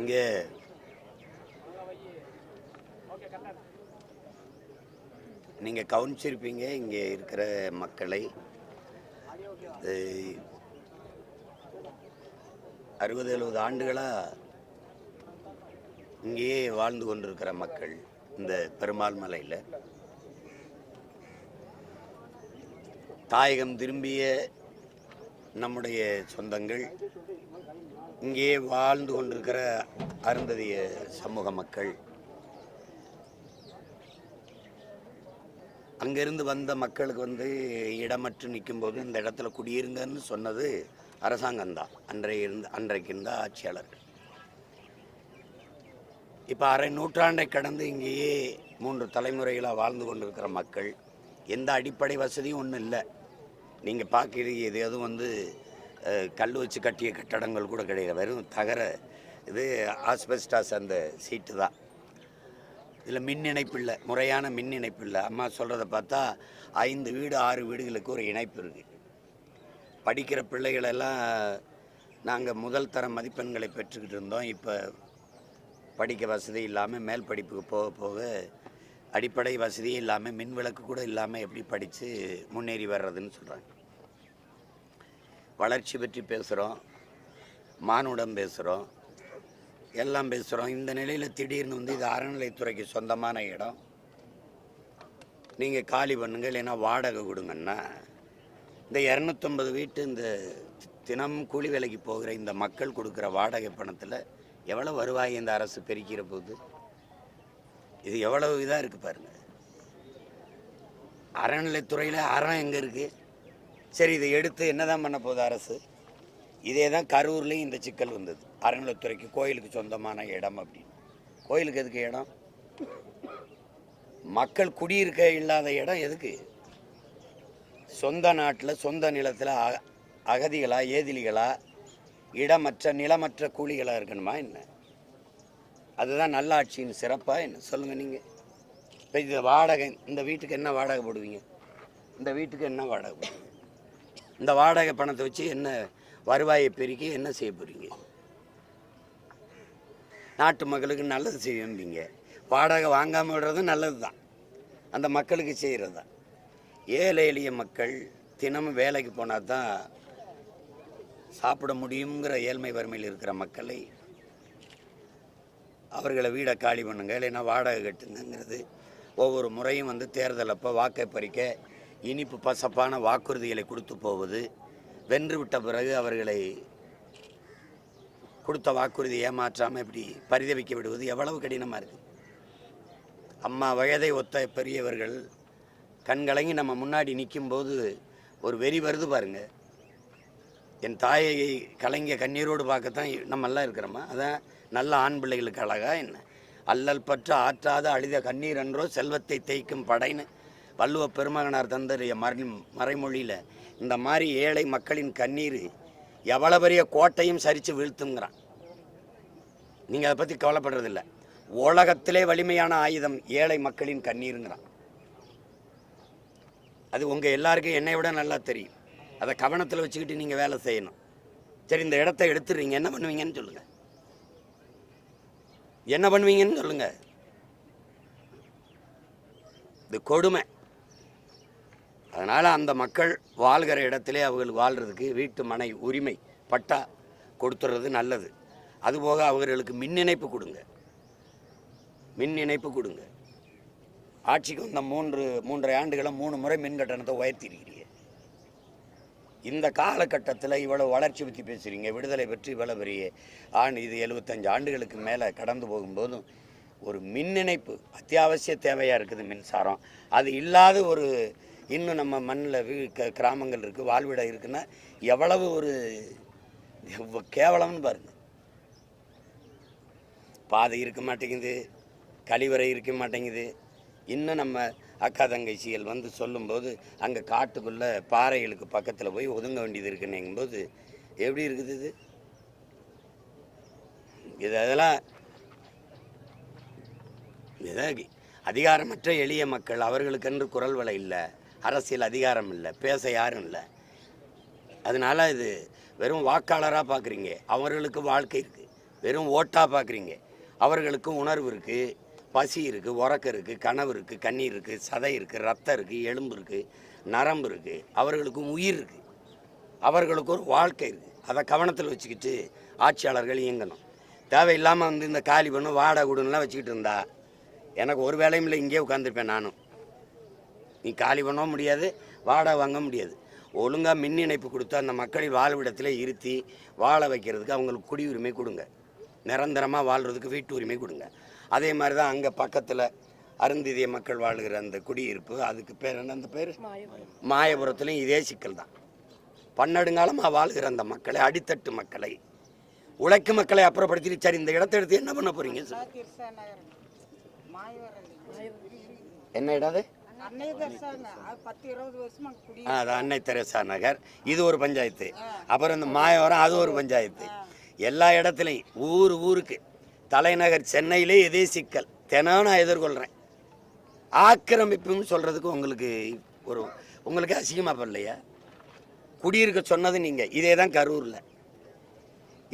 இங்கே. நீங்கள் கவனிச்சிருப்பீங்க இங்கே இருக்கிற மக்களை. அறுபது எழுபது ஆண்டுகளாக இங்கேயே வாழ்ந்து கொண்டிருக்கிற மக்கள் இந்த பெருமாள் மலையில். தாயகம் திரும்பிய நம்முடைய சொந்தங்கள் இங்கேயே வாழ்ந்து கொண்டிருக்கிற அருந்ததிய சமூக மக்கள் அங்கிருந்து வந்த மக்களுக்கு வந்து இடமற்று நிற்கும்போது இந்த இடத்துல குடியிருங்கன்னு சொன்னது அரசாங்கம்தான். அன்றைய இருந்த அன்றைக்கு இருந்த ஆட்சியாளர்கள். இப்போ அரை நூற்றாண்டை கடந்து இங்கேயே மூன்று தலைமுறைகளாக வாழ்ந்து கொண்டிருக்கிற மக்கள் எந்த அடிப்படை வசதியும் ஒன்றும் இல்லை. நீங்கள் பார்க்குறீங்க இது எதுவும் வந்து கல் வச்சு கட்டிய கட்டடங்கள் கூட கிடையாது. வெறும் தகர இது ஆஸ்பெஸ்டாஸ் அந்த சீட்டு தான். இதில் மின் இணைப்பு இல்லை முறையான மின் இணைப்பு இல்லை. அம்மா சொல்கிறத பார்த்தா ஐந்து வீடு ஆறு வீடுகளுக்கு ஒரு இணைப்பு இருக்குது படிக்கிற பிள்ளைகளெல்லாம் நாங்கள் முதல் தர மதிப்பெண்களை பெற்றுக்கிட்டு இருந்தோம். இப்போ படிக்க வசதி இல்லாமல் மேல் படிப்புக்கு போக போக அடிப்படை வசதியே இல்லாமல் மின் விளக்கு கூட இல்லாமல் எப்படி படித்து முன்னேறி வர்றதுன்னு சொல்கிறாங்க வளர்ச்சி பற்றி பேசுகிறோம் மானுடம் பேசுகிறோம் எல்லாம் பேசுகிறோம் இந்த நிலையில் திடீர்னு வந்து இது அறநிலைத்துறைக்கு சொந்தமான இடம். நீங்கள் காலி பண்ணுங்க இல்லைன்னா வாடகை கொடுங்கன்னா இந்த இரநூத்தொம்பது வீட்டு இந்த தினம் கூலி வேலைக்கு போகிற இந்த மக்கள் கொடுக்குற வாடகை பணத்தில் எவ்வளோ வருவாய் இந்த அரசு பெருக்கிற போது? இது எவ்வளவு இதாக இருக்குது பாருங்கள் அறநிலைத்துறையில் அறம் எங்கே இருக்குது சரி இதை எடுத்து என்னதான் பண்ண போகுது அரசு? இதே தான் கரூர்லேயும் இந்த சிக்கல் வந்தது. அறநிலைத்துறைக்கு கோயிலுக்கு சொந்தமான இடம் அப்படின்னு. கோயிலுக்கு எதுக்கு இடம்? மக்கள் குடியிருக்க இல்லாத இடம் எதுக்கு? சொந்த நாட்டில் சொந்த நிலத்தில் அ அகதிகளா ஏதிலிகளா இடமற்ற நிலமற்ற கூலிகளாக இருக்கணுமா என்ன? அதுதான் நல்லாட்சியின் சிறப்பாக என்ன? சொல்லுங்கள் நீங்கள் இப்போ இது வாடகை இந்த வீட்டுக்கு என்ன வாடகை போடுவீங்க? இந்த வீட்டுக்கு என்ன வாடகை போடுவீங்க? இந்த வாடகை பணத்தை வச்சு என்ன வருவாயை பெருக்கி என்ன செய்ய போகிறீங்க நாட்டு மக்களுக்கு நல்லது செய்யும்பீங்க வாடகை வாங்காமல் விடுறது நல்லது தான் அந்த மக்களுக்கு செய்கிறது தான் ஏழை எளிய மக்கள் தினமும் வேலைக்கு போனால் தான் சாப்பிட முடியுங்கிற ஏழ்மை வறுமையில் இருக்கிற மக்களை அவர்களை வீடை காலி பண்ணுங்க இல்லைன்னா வாடகை கட்டுங்கிறது ஒவ்வொரு முறையும் வந்து தேர்தல் அப்போ வாக்கை பறிக்க இனிப்பு பசப்பான வாக்குறுதிகளை கொடுத்து போவது வென்றுவிட்ட பிறகு அவர்களை கொடுத்த வாக்குறுதி ஏமாற்றாமல் இப்படி பரிதவிக்க விடுவது எவ்வளவு கடினமாக இருக்குது அம்மா வயதை ஒத்த பெரியவர்கள் கண்கலங்கி நம்ம முன்னாடி நிற்கும்போது ஒரு வெறி வருது பாருங்கள் என் தாயை கலைஞ கண்ணீரோடு பார்க்கத்தான் நம்மெல்லாம் இருக்கிறோமா? அதான் நல்ல ஆண் பிள்ளைகளுக்கு அழகா என்ன? அல்லல் பற்ற ஆற்றாத அழித கண்ணீர் என்றோ செல்வத்தை தேய்க்கும் படைன்னு வள்ளுவ பெருமகனார் தந்தறிய மறை மறைமொழியில் இந்த மாதிரி ஏழை மக்களின் கண்ணீர் எவ்வளோ பெரிய கோட்டையும் சரித்து வீழ்த்துங்கிறான். நீங்கள் அதை பற்றி கவலைப்படுறதில்ல. உலகத்திலே வலிமையான ஆயுதம் ஏழை மக்களின் கண்ணீருங்கிறான். அது உங்கள் எல்லாருக்கும் என்னை விட நல்லா தெரியும். அதை கவனத்தில் வச்சுக்கிட்டு நீங்கள் வேலை செய்யணும். சரி இந்த இடத்த எடுத்துடுறீங்க. என்ன பண்ணுவீங்கன்னு சொல்லுங்கள் என்ன பண்ணுவீங்கன்னு சொல்லுங்க. இது கொடுமை. அதனால் அந்த மக்கள் வாழ்கிற இடத்திலே அவர்கள் வாழ்கிறதுக்கு வீட்டு மனை உரிமை பட்டா கொடுத்துறது நல்லது. அதுபோக அவர்களுக்கு மின் இணைப்பு கொடுங்க. மின் இணைப்பு கொடுங்க. ஆட்சிக்கு வந்த மூன்று மூன்றரை ஆண்டுகளை மூணு முறை மின் கட்டணத்தை உயர்த்திருக்கிறீங்க. இந்த காலகட்டத்தில் இவ்வளோ வளர்ச்சி பற்றி பேசுகிறீங்க விடுதலை பற்றி இவ்வளோ பெரிய ஆண்டு இது எழுபத்தஞ்சு ஆண்டுகளுக்கு மேலே கடந்து போகும்போதும் ஒரு மின் இணைப்பு அத்தியாவசிய தேவையாக இருக்குது மின்சாரம். அது இல்லாத ஒரு இன்னும் நம்ம மண்ணில் வீ க கிராமங்கள் இருக்குது வாழ்விடம் இருக்குன்னா எவ்வளவு ஒரு கேவலம்னு பாருங்க. பாதை இருக்க மாட்டேங்குது கழிவறை இருக்க மாட்டேங்குது. இன்னும் நம்ம அக்கா தங்கச்சிகள் வந்து சொல்லும்போது அங்கே காட்டுக்குள்ளே பாறைகளுக்கு பக்கத்தில் போய் ஒதுங்க வேண்டியது இருக்குன்னுங்கும்போது எப்படி இருக்குது இது? இது அதெல்லாம் இதாக அதிகாரமற்ற எளிய மக்கள் அவர்களுக்கென்று குரல் வலை இல்லை. அரசியல் அதிகாரம் இல்லை பேச யாரும் இல்லை. அதனால இது வெறும் வாக்காளராக பார்க்குறீங்க அவர்களுக்கு வாழ்க்கை இருக்குது வெறும் ஓட்டாக பார்க்குறீங்க அவர்களுக்கும் உணர்வு இருக்குது பசி இருக்குது உறக்கம் இருக்குது கனவு இருக்குது கண்ணீர் இருக்குது சதை இருக்குது ரத்தம் இருக்குது எலும்பு இருக்குது நரம்பு இருக்குது அவர்களுக்கும் உயிர் இருக்குது அவர்களுக்கு ஒரு வாழ்க்கை இருக்குது அதை கவனத்தில் வச்சுக்கிட்டு ஆட்சியாளர்கள் இயங்கணும். தேவையில்லாமல் வந்து இந்த காலி பண்ணு வாடகை கொடுன்னுலாம் வச்சுக்கிட்டு இருந்தா எனக்கு ஒரு வேலையும் இல்லை இங்கேயே உட்காந்துருப்பேன் நானும். நீ காலி பண்ணவும் முடியாது வாடகை வாங்க முடியாது. ஒழுங்காக மின் இணைப்பு கொடுத்து அந்த மக்களின் வாழ்விடத்தில் இருத்தி வாழ வைக்கிறதுக்கு அவங்களுக்கு குடியுரிமை கொடுங்க. நிரந்தரமாக வாழ்கிறதுக்கு வீட்டு உரிமை கொடுங்க. அதே மாதிரி தான் அங்கே பக்கத்தில் அருந்திதிய மக்கள் வாழ்கிற அந்த குடியிருப்பு அதுக்கு பேர் என்ன அந்த பேர்? மாயபுரத்துலையும் இதே சிக்கல் தான் பன்னெடுங்காலமாக வாழ்கிற அந்த மக்களை அடித்தட்டு மக்களை உழைக்கும் மக்களை அப்புறப்படுத்திட்டு சரி இந்த இடத்த எடுத்து என்ன பண்ண போறீங்க? நகர். மாயவரம் என்ன இடம் அது அன்னை தெரசா நகர். இது ஒரு பஞ்சாயத்து. அப்புறம் இந்த மாயவரம் அது ஒரு பஞ்சாயத்து. எல்லா இடத்துலையும் ஊர் ஊருக்கு. தலைநகர் சென்னையிலே இதே சிக்கல். தினம் நான் எதிர்கொள்கிறேன் ஆக்கிரமிப்புன்னு சொல்கிறதுக்கு உங்களுக்கு ஒரு உங்களுக்கு அசிங்கமாக படலையா? குடியிருக்க சொன்னது நீங்கள் இதே தான் கரூரில்.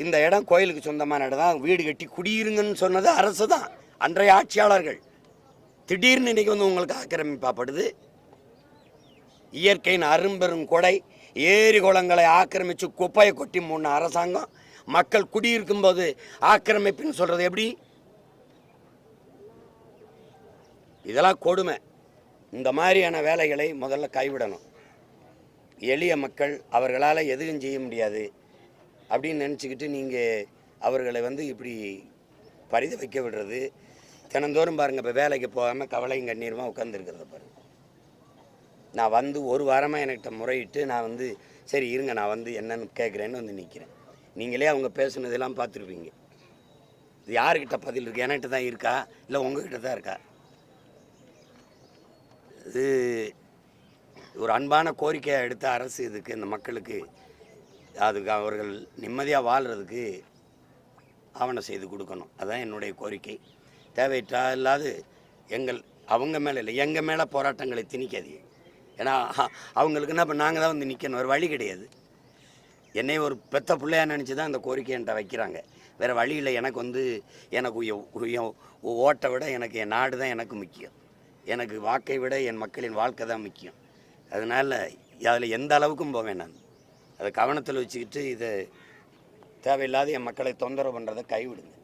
இந்த இடம் கோயிலுக்கு சொந்தமான இடம் தான். வீடு கட்டி குடியிருங்கன்னு சொன்னது அரசு தான். அன்றைய ஆட்சியாளர்கள். திடீர்னு இன்றைக்கி வந்து உங்களுக்கு ஆக்கிரமிப்பாப்படுது. இயற்கையின் அரும்பெரும் கொடை ஏரி குளங்களை ஆக்கிரமித்து குப்பையை கொட்டி மூணு அரசாங்கம் மக்கள் குடியிருக்கும் போது ஆக்கிரமிப்புன்னு சொல்கிறது எப்படி? இதெல்லாம் கொடுமை. இந்த மாதிரியான வேலைகளை முதல்ல கைவிடணும். எளிய மக்கள் அவர்களால் எதுவும் செய்ய முடியாது அப்படின்னு நினச்சிக்கிட்டு நீங்கள் அவர்களை வந்து இப்படி பரித வைக்க விடுறது. தினந்தோறும் பாருங்கள் இப்போ வேலைக்கு போகாமல் கவலையும் கண்ணீருமா உட்காந்துருக்கிறத பாருங்க. நான் வந்து ஒரு வாரமாக என்கிட்ட முறையிட்டு நான் வந்து சரி இருங்க நான் வந்து என்னன்னு கேட்குறேன்னு வந்து நிற்கிறேன் நீங்களே அவங்க பேசுனதெல்லாம் பார்த்துருப்பீங்க. இது யாருக்கிட்ட பதில் இருக்குது என்கிட்ட தான் இருக்கா? இல்லை உங்ககிட்ட தான் இருக்கா? இது ஒரு அன்பான கோரிக்கையாக எடுத்த அரசு இதுக்கு இந்த மக்களுக்கு அதுக்கு அவர்கள் நிம்மதியாக வாழ்கிறதுக்கு ஆவணம் செய்து கொடுக்கணும். அதுதான் என்னுடைய கோரிக்கை. தேவையற்றா இல்லாது எங்கள் அவங்க மேலே இல்லை. எங்கள் மேலே போராட்டங்களை திணிக்காதீங்க. ஏன்னா அவங்களுக்குன்னா அவங்களுக்கு என்ன இப்போ நாங்கள் தான் வந்து நிற்கணும் ஒரு வழி கிடையாது. என்னை ஒரு பெத்த பிள்ளையா நினச்சி தான் அந்த கோரிக்கை என்கிட்ட வைக்கிறாங்க. வேறு வழி இல்லை. எனக்கு வந்து எனக்கு உய- ஓட்டை விட எனக்கு என் நாடு தான் எனக்கு முக்கியம். எனக்கு வாக்கை விட என் மக்களின் வாழ்க்கை தான் முக்கியம். அதனால் அதில் எந்த அளவுக்கும் போவேன் நான். அதை கவனத்தில் வச்சுக்கிட்டு இதை தேவையில்லாத என் மக்களை தொந்தரவு பண்ணுறதை கைவிடுங்க.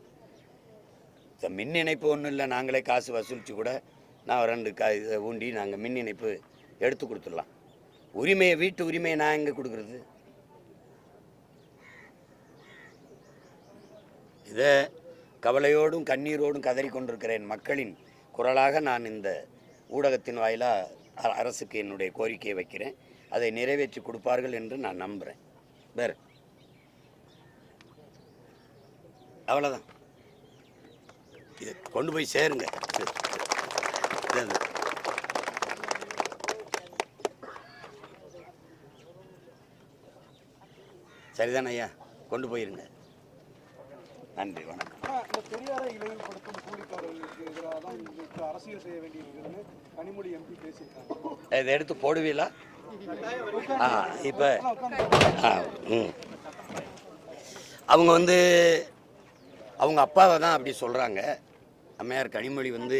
மின் இணைப்பு ஒன்றும் இல்லை நாங்களே காசு வசூலித்து கூட நான் ரெண்டு கா இதை ஊண்டி நாங்கள் மின் இணைப்பு எடுத்து கொடுத்துடலாம். உரிமையை வீட்டு உரிமையை நான் எங்கே கொடுக்குறது? இதை கவலையோடும் கண்ணீரோடும் கதறி கொண்டிருக்கிறேன் மக்களின் குரலாக நான் இந்த ஊடகத்தின் வாயிலாக அரசுக்கு என்னுடைய கோரிக்கையை வைக்கிறேன். அதை நிறைவேற்றி கொடுப்பார்கள் என்று நான் நம்புகிறேன் வேறு. அவ்வளோதான் கொண்டு போய் சேருங்க. சரிதானே ஐயா? கொண்டு போயிருங்க. நன்றி வணக்கம். இதை எடுத்து போடுவீங்களா? ஆ இப்போ அவங்க வந்து அவங்க அப்பாவை தான் அப்படி சொல்கிறாங்க அம்மையார் கனிமொழி வந்து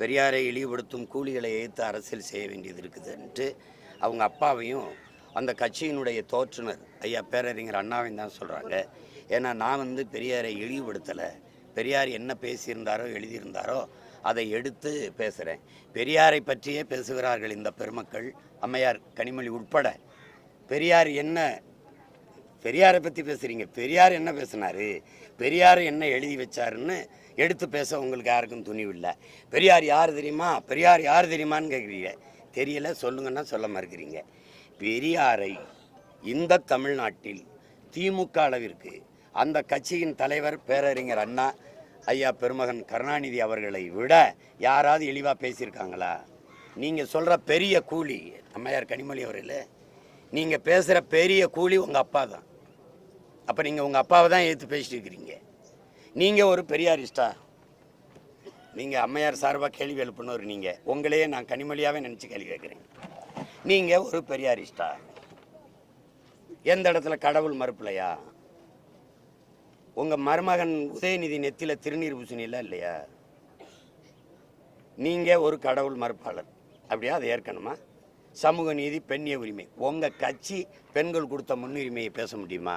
பெரியாரை இழிவுபடுத்தும் கூலிகளை எதிர்த்து அரசியல் செய்ய வேண்டியது இருக்குதுன்ட்டு அவங்க அப்பாவையும் அந்த கட்சியினுடைய தோற்றுனர் ஐயா பேரறிஞர் அண்ணாவையும் தான் சொல்கிறாங்க ஏன்னா நான் வந்து பெரியாரை இழிவுபடுத்தலை. பெரியார் என்ன பேசியிருந்தாரோ எழுதியிருந்தாரோ அதை எடுத்து பேசுகிறேன் பெரியாரை பற்றியே பேசுகிறார்கள் இந்த பெருமக்கள் அம்மையார் கனிமொழி உட்பட. பெரியார் என்ன பெரியாரை பற்றி பேசுகிறீங்க பெரியார் என்ன பேசினார்? பெரியார் என்ன எழுதி வச்சாருன்னு எடுத்து பேச உங்களுக்கு யாருக்கும் துணிவில்லை. பெரியார் யார் தெரியுமா? பெரியார் யார் தெரியுமான்னு கேட்குறீங்க தெரியல சொல்லுங்கன்னா சொல்ல மறுக்கிறீங்க. பெரியாரை இந்த தமிழ்நாட்டில் திமுக அளவிற்கு அந்த கட்சியின் தலைவர் பேரறிஞர் அண்ணா ஐயா பெருமகன் கருணாநிதி அவர்களை விட யாராவது இழிவாக பேசியிருக்காங்களா? நீங்கள் சொல்கிற பெரிய கூலி அம்மையார் கனிமொழி அவர்கள் நீங்கள் பேசுகிற பெரிய கூலி உங்கள் அப்பா தான் அப்போ நீங்கள் உங்கள் அப்பாவை தான் ஏற்று பேசிட்டு இருக்கிறீங்க. நீங்கள் ஒரு பெரியாரிஸ்டா நீங்கள் அம்மையார் சார்பாக கேள்வி எழுப்பினவர் நீங்கள் உங்களையே நான் கனிமொழியாகவே நினச்சி கேள்வி கேட்குறேன். நீங்கள் ஒரு பெரியாரிஸ்டா எந்த இடத்துல கடவுள் மறுப்பில்லையா உங்கள் மருமகன் உதயநிதி நெத்தியில் திருநீர் பூசணிலாம் இல்லையா? நீங்கள் ஒரு கடவுள் மறுப்பாளர். அப்படியா? அதை ஏற்கனமா சமூக நீதி பெண்ணிய உரிமை. உங்கள் கட்சி பெண்கள் கொடுத்த முன்னுரிமையை பேச முடியுமா?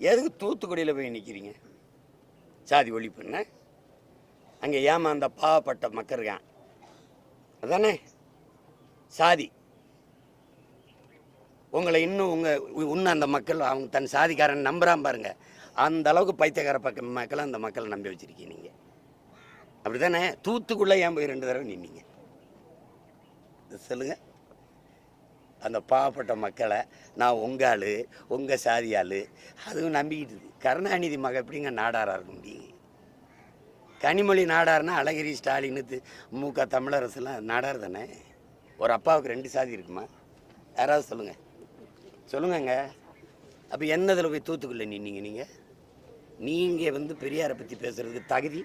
எதுக்கு தூத்துக்குடியில் போய் நிற்கிறீங்க சாதி ஒழிப்புன்னு? அங்கே ஏமாந்த பாவப்பட்ட மக்கள் இருக்கான். அதானே? சாதி. உங்களை இன்னும் உங்கள் இன்னும் அந்த மக்கள் அவங்க தன் சாதிக்காரன் நம்புகிறான் பாருங்க. அந்த அளவுக்கு பைத்தியக்கார பக்க மக்களை அந்த மக்களை நம்பி வச்சிருக்கீங்க நீங்கள் அப்படி தானே தூத்துக்குள்ளே ஏன் போய் ரெண்டு தடவை நின்னீங்க? சொல்லுங்கள் அந்த பாவப்பட்ட மக்களை நான் உங்கள் ஆள் உங்கள் சாதி ஆள் அதுவும் நம்பிக்கிட்டு கருணாநிதி மக எப்படிங்க நாடாராக இருக்க முடியும்? கனிமொழி நாடார்னா அழகிரி ஸ்டாலின் தி- மு க தமிழரசுலாம் நாடார் தானே? ஒரு அப்பாவுக்கு ரெண்டு சாதி இருக்குமா? யாராவது சொல்லுங்கள் சொல்லுங்கங்க. அப்போ என்னதில் போய் தூத்துக்குள்ளே நின்னீங்க நீங்கள் நீங்கள் வந்து பெரியாரை பற்றி பேசுகிறதுக்கு தகுதி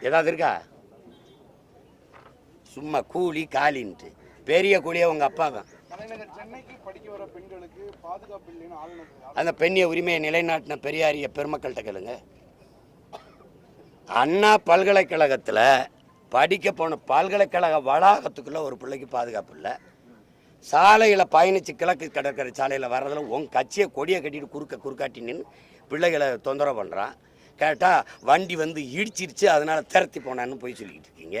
ஏதாவது இருக்கா? சும்மா கூலி காலின்ட்டு. பெரிய கூலியே உங்கள் அப்பா தான். தலைநகர் சென்னைக்கு படிக்க வர பெண்களுக்கு பாதுகாப்பு இல்லைன்னு ஆளுநர் அந்த பெண்ணிய உரிமையை நிலைநாட்டின பெரியாரிய பெருமக்கள்கிட்ட கேளுங்க. அண்ணா பல்கலைக்கழகத்தில் படிக்க போன பல்கலைக்கழக வளாகத்துக்குள்ளே ஒரு பிள்ளைக்கு பாதுகாப்பு இல்லை. சாலையில் பயணித்து கிழக்கு கடற்கரை சாலையில் வர்றதில் உன் கட்சியை கொடியை கட்டிட்டு குறுக்க குறுக்காட்டி நின்று பிள்ளைகளை தொந்தரவு பண்ணுறான் கேட்டால் வண்டி வந்து இடிச்சிருச்சு அதனால் திரத்தி போனான்னு போய் சொல்லிக்கிட்டு இருக்கீங்க.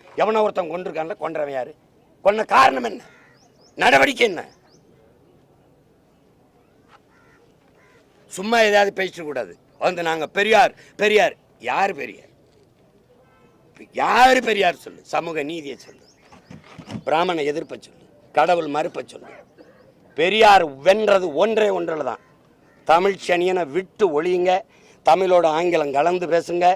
எவனோ ஒருத்தன் கொண்டிருக்கான்ல கொன்றவன் யாரு? கொன்ன காரணம் என்ன? நடவடிக்கை என்ன? சும்மா ஏதாவது பேசிட்டு கூடாது. வந்து நாங்க பெரியார் பெரியார். யார் பெரியார்? யார் பெரியார் சொல்லு? சமூக நீதியை சொல்லு. பிராமண எதிர்ப்பை சொல்லு. கடவுள் மறுப்பை சொல்லு. பெரியார் வென்றது ஒன்றே ஒன்றில் தான். தமிழ் சனியனை விட்டு ஒழியுங்க. தமிழோட ஆங்கிலம் கலந்து பேசுங்க.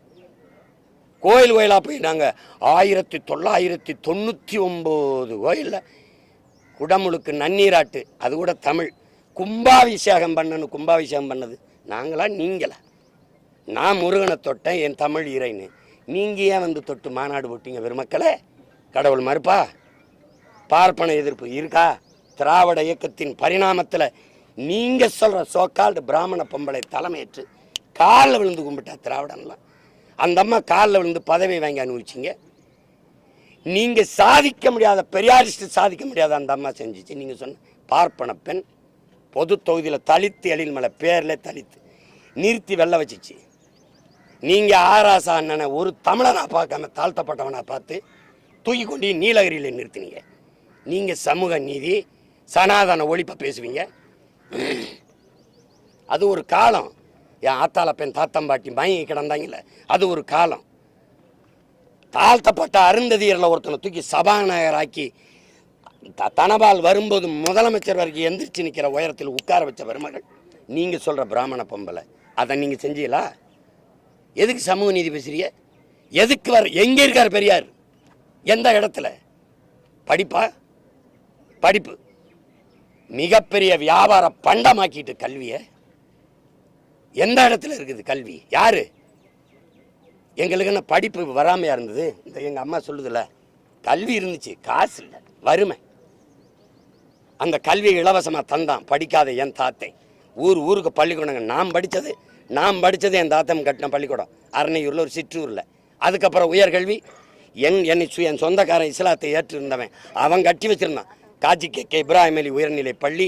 கோயில் கோயிலாக போயிட்டாங்க ஆயிரத்தி தொள்ளாயிரத்தி தொண்ணூற்றி ஒம்பது கோயிலில் குடமுழுக்கு நன்னீராட்டு அது கூட தமிழ். கும்பாபிஷேகம் பண்ணணும் கும்பாபிஷேகம் பண்ணது. நாங்களா நீங்களா? நான் முருகனை தொட்டேன் என் தமிழ் இறைன்னு. நீங்கள் ஏன் வந்து தொட்டு மாநாடு போட்டீங்க பெருமக்களே? கடவுள் மறுப்பா? பார்ப்பன எதிர்ப்பு இருக்கா? திராவிட இயக்கத்தின் பரிணாமத்தில் நீங்கள் சொல்கிற சோக்கால்டு பிராமண பொம்பளை தலைமையேற்று காலில் விழுந்து கும்பிட்டா திராவிடம்லாம் அந்த அம்மா காலில் விழுந்து பதவி வாங்கி அனுபவிச்சிங்க நீங்கள் சாதிக்க முடியாத பெரியாரிஸ்ட் சாதிக்க முடியாத அந்த அம்மா செஞ்சிச்சு. நீங்கள் சொன்ன பார்ப்பன பெண் பொது தொகுதியில் தலித்து எழில்மலை பேரில் தலித்து நிறுத்தி வெள்ள வச்சுச்சு. நீங்கள் ஆராசா அண்ணனை ஒரு தமிழனாக பார்க்காம தாழ்த்தப்பட்டவனாக பார்த்து தூக்கி கொண்டு நீலகிரியில் நிறுத்தினீங்க. நீங்கள் சமூக நீதி சனாதன ஒழிப்பை பேசுவீங்க. அது ஒரு காலம். என் ஆத்தாள பெண் தாத்தம்பாட்டி மயங்கி கிடந்தாங்கல்ல அது ஒரு காலம். தாழ்த்தப்பட்ட அருந்ததியரில் ஒருத்தனை தூக்கி சபாநாயகராக்கி த- தனபால் வரும்போது முதலமைச்சர் வரைக்கும் எந்திரிச்சு நிற்கிற உயரத்தில் உட்கார வச்ச பெருமகள் நீங்கள் சொல்கிற பிராமண பொம்பளை. அதை நீங்கள் செஞ்சீங்களா? எதுக்கு சமூக நீதி பேசுறீங்க? எதுக்கு வர எங்கே இருக்கார் பெரியார்? எந்த இடத்துல? படிப்பா? படிப்பு. மிகப்பெரிய வியாபார பண்டமாக்கிட்டு கல்வியை. எந்த இடத்துல இருக்குது கல்வி? யார்? எங்களுக்கு என்ன படிப்பு வராமையாக இருந்தது? இந்த எங்கள் அம்மா சொல்லுதுல்ல கல்வி இருந்துச்சு காசு இல்லை வறுமை. அந்த கல்வியை இலவசமாக தந்தான் படிக்காத என் தாத்தை. ஊர் ஊருக்கு பள்ளிக்கூடங்க நாம் படித்தது நாம் படித்தது என் தாத்தம் கட்டின பள்ளிக்கூடம். அரணையூரில் ஒரு சிற்றூரில். அதுக்கப்புறம் உயர்கல்வி என் என்னை சு என் சொந்தக்காரன் இஸ்லாத்தை ஏற்று இருந்தவன் அவன் கட்டி வச்சிருந்தான். காஜி கே கே இப்ராஹிம் அலி உயர்நிலை பள்ளி.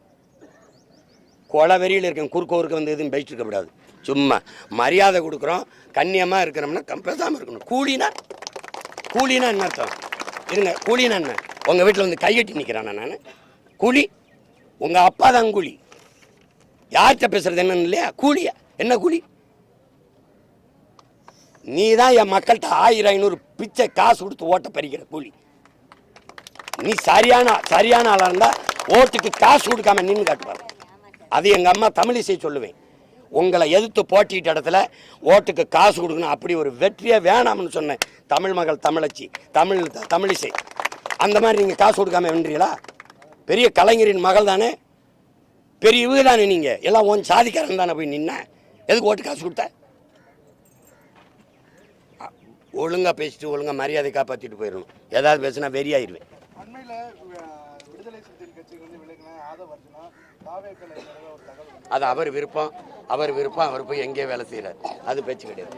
கொலவெறியில் இருக்கேன் குறுக்கோருக்கு வந்து எதுவும் பேசிட்டு இருக்கக்கூடாது சும்மா மரியாதை கொடுக்குறோம் கண்ணியமாக இருக்கிறோம்னா கம் பேசாமல் இருக்கணும். கூலினா கூலினா என்ன அர்த்தம்? இருங்க கூலினா என்ன? உங்கள் வீட்டில் வந்து கையெட்டி நிற்கிறானா நான்? கூலி உங்கள் அப்பா தான் கூலி. யார்கிட்ட பேசுறது என்னன்னு இல்லையா? கூலியா? என்ன கூலி? நீ தான் என் மக்கள்கிட்ட ஆயிரம் ஐநூறு பிச்சை காசு கொடுத்து ஓட்ட பறிக்கிற கூலி. நீ சரியான சரியான ஆளாக இருந்தால் ஓட்டுக்கு காசு கொடுக்காம நின்று காட்டுவார் அது எங்கள் அம்மா தமிழிசை சொல்லுவேன். உங்களை எதிர்த்து போட்டிட்ட இடத்துல ஓட்டுக்கு காசு கொடுக்கணும் அப்படி ஒரு வெற்றியே வேணாம்னு சொன்னேன் தமிழ் மகள் தமிழச்சி தமிழ் தமிழிசை அந்த மாதிரி நீங்கள் காசு கொடுக்காம வென்றீங்களா பெரிய கலைஞரின் மகள் தானே. பெரிய இவங்க தானே நீங்கள் எல்லாம் உன் சாதிக்காரன் தானே போய் நின்ன. எதுக்கு ஓட்டு காசு கொடுத்த? ஒழுங்காக ஒழுங்கா பேசிட்டு ஒழுங்கா மரியாதை காப்பாற்றிட்டு போயிடணும். ஏதாவது பேசுனா வெறியாயிருவேன் அது அவர் விருப்பம். அவர் விருப்பம் அவர் போய் எங்கேயோ வேலை செய்கிறார் அது பேச்சு கிடையாது.